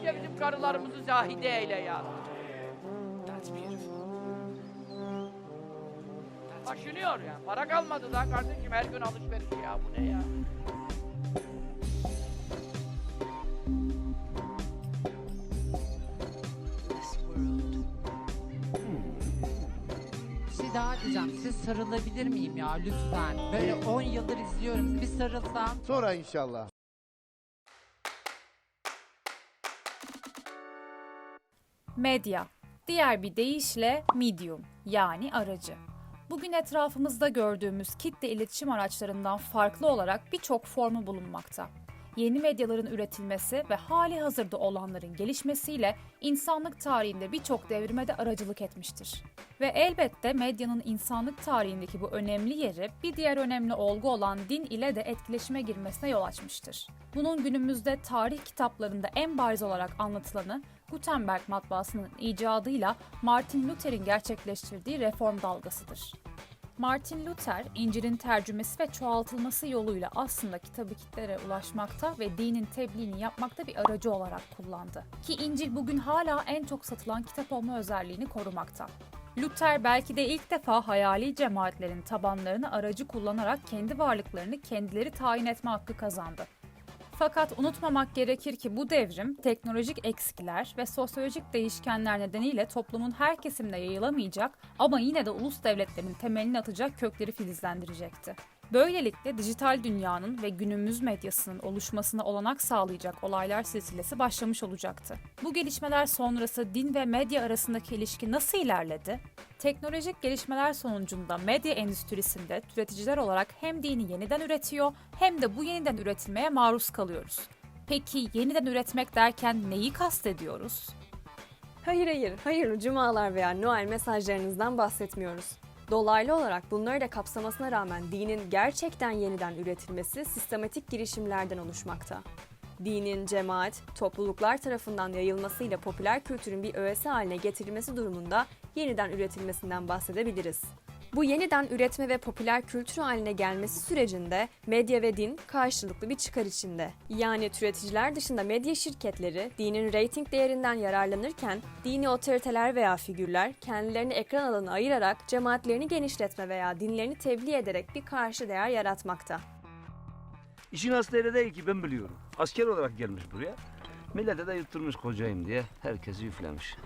Keşke bizim karılarımızı zahide eyle ya. Taşınıyor ya. Para kalmadı da kardeşim her gün alışveriş ya. Bu ne ya? This world. Bir şey daha diyeceğim. Size sarılabilir miyim ya lütfen? Böyle 10 yıldır izliyorum. Bir sarılsam. Sonra inşallah. Medya, diğer bir deyişle medium yani aracı. Bugün etrafımızda gördüğümüz kitle iletişim araçlarından farklı olarak birçok formu bulunmakta. Yeni medyaların üretilmesi ve hali hazırda olanların gelişmesiyle insanlık tarihinde birçok devrime de aracılık etmiştir. Ve elbette medyanın insanlık tarihindeki bu önemli yeri bir diğer önemli olgu olan din ile de etkileşime girmesine yol açmıştır. Bunun günümüzde tarih kitaplarında en bariz olarak anlatılanı Gutenberg matbaasının icadıyla Martin Luther'in gerçekleştirdiği reform dalgasıdır. Martin Luther, İncil'in tercümesi ve çoğaltılması yoluyla aslında kitabı kitlere ulaşmakta ve dinin tebliğini yapmakta bir aracı olarak kullandı. Ki İncil bugün hala en çok satılan kitap olma özelliğini korumakta. Luther belki de ilk defa hayali cemaatlerin tabanlarını aracı kullanarak kendi varlıklarını kendileri tayin etme hakkı kazandı. Fakat unutmamak gerekir ki bu devrim teknolojik eksikler ve sosyolojik değişkenler nedeniyle toplumun her kesimine yayılamayacak ama yine de ulus devletlerin temelini atacak kökleri filizlendirecekti. Böylelikle dijital dünyanın ve günümüz medyasının oluşmasına olanak sağlayacak olaylar silsilesi başlamış olacaktı. Bu gelişmeler sonrası din ve medya arasındaki ilişki nasıl ilerledi? Teknolojik gelişmeler sonucunda medya endüstrisinde türeticiler olarak hem dini yeniden üretiyor hem de bu yeniden üretilmeye maruz kalıyoruz. Peki yeniden üretmek derken neyi kastediyoruz? Hayır hayır, hayırlı cumalar veya Noel mesajlarınızdan bahsetmiyoruz. Dolaylı olarak bunları da kapsamasına rağmen dinin gerçekten yeniden üretilmesi sistematik girişimlerden oluşmakta. Dinin cemaat, topluluklar tarafından yayılmasıyla popüler kültürün bir öğesi haline getirilmesi durumunda yeniden üretilmesinden bahsedebiliriz. Bu yeniden üretme ve popüler kültür haline gelmesi sürecinde medya ve din karşılıklı bir çıkar içinde. Yani türeticiler dışında medya şirketleri dinin reyting değerinden yararlanırken dini otoriteler veya figürler kendilerini ekran alanı ayırarak cemaatlerini genişletme veya dinlerini tebliğ ederek bir karşı değer yaratmakta. İşin aslı değil ki ben biliyorum. Asker olarak gelmiş buraya. Millete de yutturmuş kocayım diye herkesi üflemiş.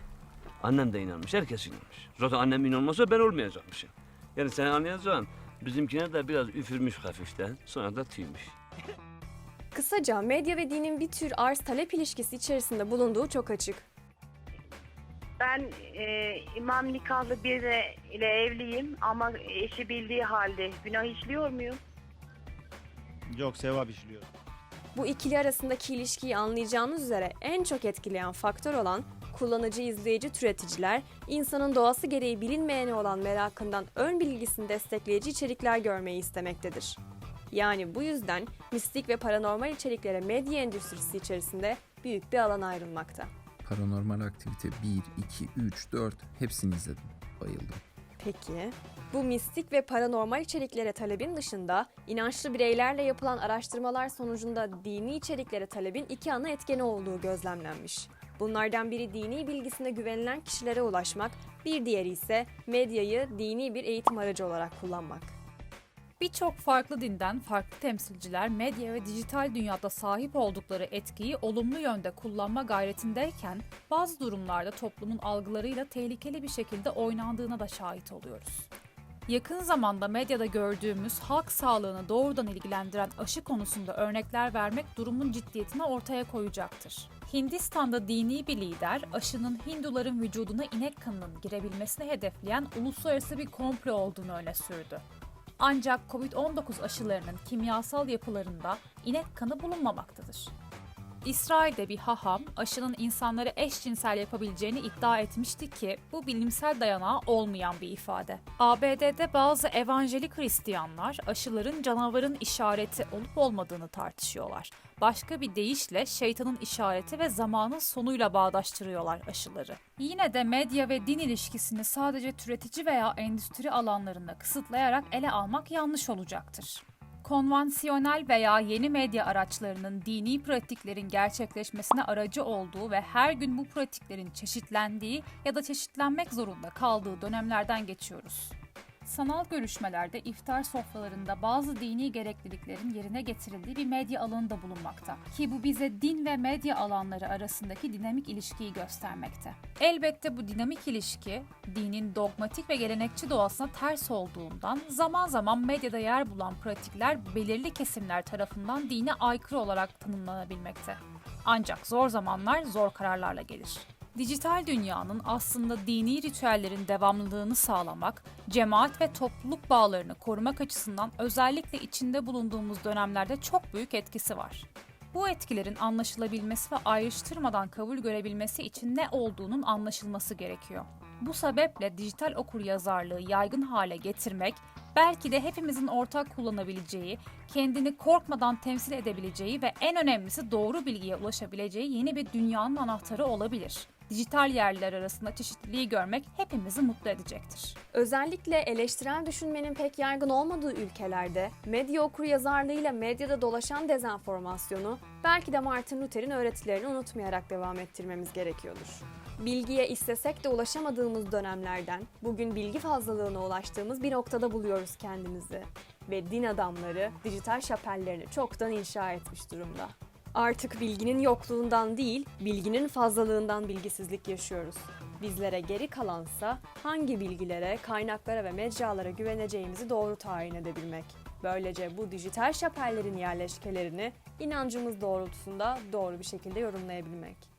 Annem de inanmış, herkes inanmış. Zaten annem inanmasa ben olmayacakmışım. Yani sen anlayacağın bizimkine de biraz üfürmüş hafiften sonra da tüymüş. Kısaca medya ve dinin bir tür arz-talep ilişkisi içerisinde bulunduğu çok açık. Ben e, imam nikahlı biri ile evliyim ama eşi bildiği halde günah işliyor muyum? Yok sevap işliyor. Bu ikili arasındaki ilişkiyi anlayacağınız üzere en çok etkileyen faktör olan kullanıcı izleyici türeticiler, insanın doğası gereği bilinmeyene olan merakından ön bilgisini destekleyici içerikler görmeyi istemektedir. Yani bu yüzden mistik ve paranormal içeriklere medya endüstrisi içerisinde büyük bir alan ayrılmakta. Paranormal aktivite 1, 2, 3, 4 hepsini izledim. Bayıldım. Peki, bu mistik ve paranormal içeriklere talebin dışında inançlı bireylerle yapılan araştırmalar sonucunda dini içeriklere talebin iki ana etkeni olduğu gözlemlenmiş. Bunlardan biri dini bilgisine güvenilen kişilere ulaşmak, bir diğeri ise medyayı dini bir eğitim aracı olarak kullanmak. Birçok farklı dinden farklı temsilciler medya ve dijital dünyada sahip oldukları etkiyi olumlu yönde kullanma gayretindeyken bazı durumlarda toplumun algılarıyla tehlikeli bir şekilde oynandığına da şahit oluyoruz. Yakın zamanda medyada gördüğümüz halk sağlığını doğrudan ilgilendiren aşı konusunda örnekler vermek durumun ciddiyetini ortaya koyacaktır. Hindistan'da dini bir lider aşının Hinduların vücuduna inek kanının girebilmesini hedefleyen uluslararası bir komplo olduğunu öne sürdü. Ancak Covid-19 aşılarının kimyasal yapılarında inek kanı bulunmamaktadır. İsrail'de bir haham aşının insanları eşcinsel yapabileceğini iddia etmişti ki bu bilimsel dayanağı olmayan bir ifade. ABD'de bazı evanjelik Hristiyanlar aşıların canavarın işareti olup olmadığını tartışıyorlar. Başka bir deyişle şeytanın işareti ve zamanın sonuyla bağdaştırıyorlar aşıları. Yine de medya ve din ilişkisini sadece türetici veya endüstri alanlarında kısıtlayarak ele almak yanlış olacaktır. Konvansiyonel veya yeni medya araçlarının dini pratiklerin gerçekleşmesine aracı olduğu ve her gün bu pratiklerin çeşitlendiği ya da çeşitlenmek zorunda kaldığı dönemlerden geçiyoruz. Sanal görüşmelerde iftar sofralarında bazı dini gerekliliklerin yerine getirildiği bir medya alanı da bulunmakta. Ki bu bize din ve medya alanları arasındaki dinamik ilişkiyi göstermekte. Elbette bu dinamik ilişki dinin dogmatik ve gelenekçi doğasına ters olduğundan zaman zaman medyada yer bulan pratikler belirli kesimler tarafından dine aykırı olarak tanımlanabilmekte. Ancak zor zamanlar zor kararlarla gelir. Dijital dünyanın aslında dini ritüellerin devamlılığını sağlamak, cemaat ve topluluk bağlarını korumak açısından özellikle içinde bulunduğumuz dönemlerde çok büyük etkisi var. Bu etkilerin anlaşılabilmesi ve ayrıştırmadan kabul görebilmesi için ne olduğunun anlaşılması gerekiyor. Bu sebeple dijital okuryazarlığı yaygın hale getirmek, belki de hepimizin ortak kullanabileceği, kendini korkmadan temsil edebileceği ve en önemlisi doğru bilgiye ulaşabileceği yeni bir dünyanın anahtarı olabilir. Dijital yerliler arasında çeşitliliği görmek hepimizi mutlu edecektir. Özellikle eleştirel düşünmenin pek yaygın olmadığı ülkelerde medya okuryazarlığıyla medyada dolaşan dezenformasyonu belki de Martin Luther'in öğretilerini unutmayarak devam ettirmemiz gerekiyordur. Bilgiye istesek de ulaşamadığımız dönemlerden bugün bilgi fazlalığına ulaştığımız bir noktada buluyoruz kendimizi. Ve din adamları dijital şapellerini çoktan inşa etmiş durumda. Artık bilginin yokluğundan değil, bilginin fazlalığından bilgisizlik yaşıyoruz. Bizlere geri kalansa hangi bilgilere, kaynaklara ve mecralara güveneceğimizi doğru tayin edebilmek. Böylece bu dijital şapellerin yerleşkelerini inancımız doğrultusunda doğru bir şekilde yorumlayabilmek.